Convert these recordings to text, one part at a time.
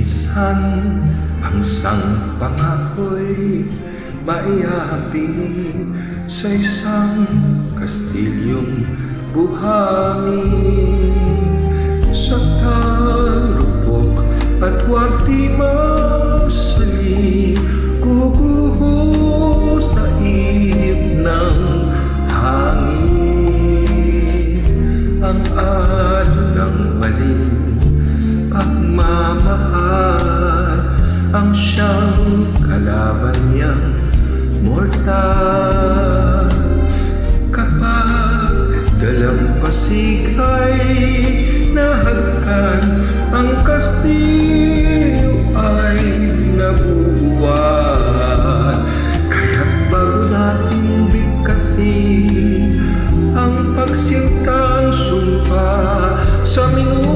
Minsan ang sang pangako'y maiapin sa isang kastilyong buhangin. Sa tarupok at di masali kukuho sa ihip ng hangin. Ang alo ng maling pagmamahal. Ang siyang kalaban niyang mortal. Kapag dalampasig ay nahagkan ang kastilyo ay nabubuwan kaya't bago natin bigkasin ang pagsintang sumpa sa minumutya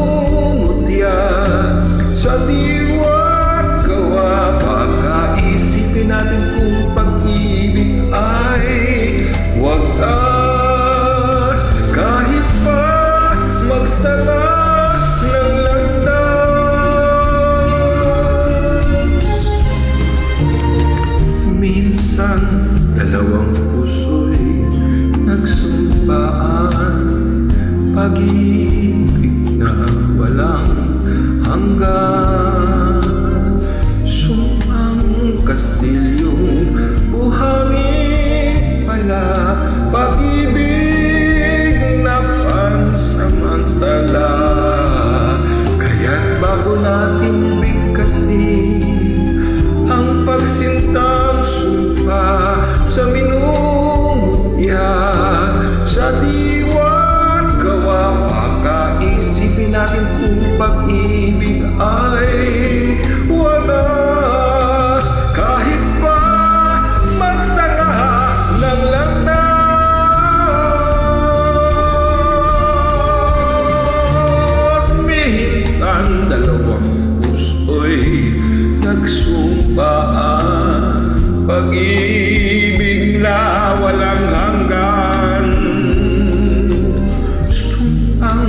sa diwa't gawa pagkaisipin natin kung pag-ibig ay wagas kahit pa magsara ng landas. Minsan dalawang puso'y nagsumpaan. Pag-ibig na walang hanggan Sumang kastilyong buhangin pala Pag-ibig na pansamantala. Kaya't bago natin ang pagsintang sumpa sa minumutya sa diwa't gawa pagkaisipin natin kung pag-ibig pag-ibig na walang hanggan. Ang